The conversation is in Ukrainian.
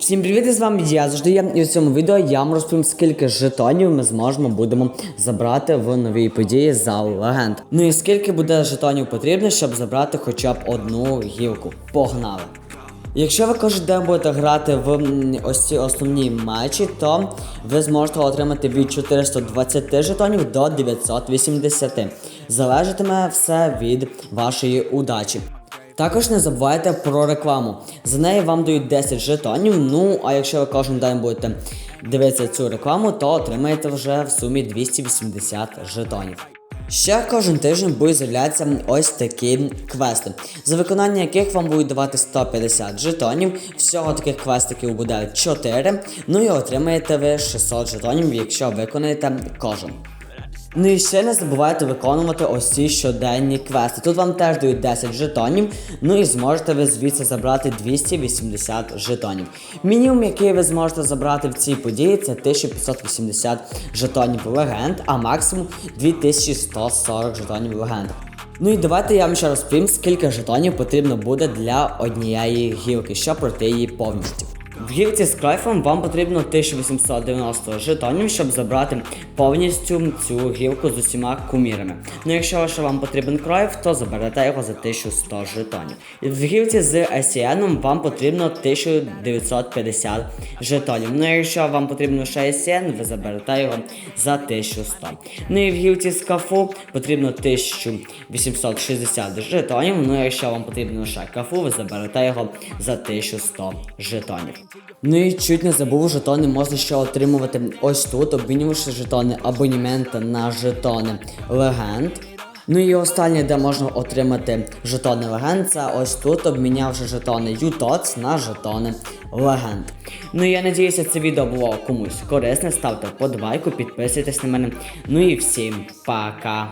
Всім привіт, з вами я завжди я. І в цьому відео я вам розповім, скільки жетонів ми зможемо будемо забрати в новій події зал легенд. Ну і скільки буде жетонів потрібно, щоб забрати хоча б одну гілку. Погнали! Якщо ви кожен день будете грати в ось ці основні матчі, то ви зможете отримати від 420 жетонів до 980. Залежатиме все від вашої удачі. Також не забувайте про рекламу. За неї вам дають 10 жетонів. Ну, а якщо ви кожен день будете дивитися цю рекламу, то отримаєте вже в сумі 280 жетонів. Ще кожен тиждень будуть з'являтися ось такі квести, за виконання яких вам будуть давати 150 жетонів. Всього таких квестиків буде 4. Ну і отримаєте ви 600 жетонів, якщо виконаєте кожен. Ну і ще не забувайте виконувати ось ці щоденні квести. Тут вам теж дають 10 жетонів, ну і зможете ви звідси забрати 280 жетонів. Мінімум, який ви зможете забрати в цій події, це 1580 жетонів легенд, а максимум 2140 жетонів легенд. Ну і давайте я вам ще розповім, скільки жетонів потрібно буде для однієї гілки, щоб пройти її повністю. В гілці з крайфом вам потрібно 1890 жетонів, щоб забрати повністю цю гілку з усіма кумірами. Ну якщо ще вам потрібен крайф, то заберете його за 1100 жетонів. І В гілці з SCN вам потрібно 1950 жетонів. Ну якщо вам потрібно ще SCN, ви заберете його за 1100. Ну і в гілці з кафу потрібно 1860 жетонів. Ну якщо вам потрібно ще кафу, ви заберете його за 1100 жетонів. Ну і чуть не забув, жетони можна ще отримувати ось тут, обмінювавши жетони абонімента на жетони легенд. Ну і останнє, де можна отримати жетони легенд, це ось тут, обмінявши жетони UTOTS на жетони легенд. Ну і я надіюся, це відео було комусь корисне. Ставте вподобайку, підписуйтесь на мене. Ну і всім пока.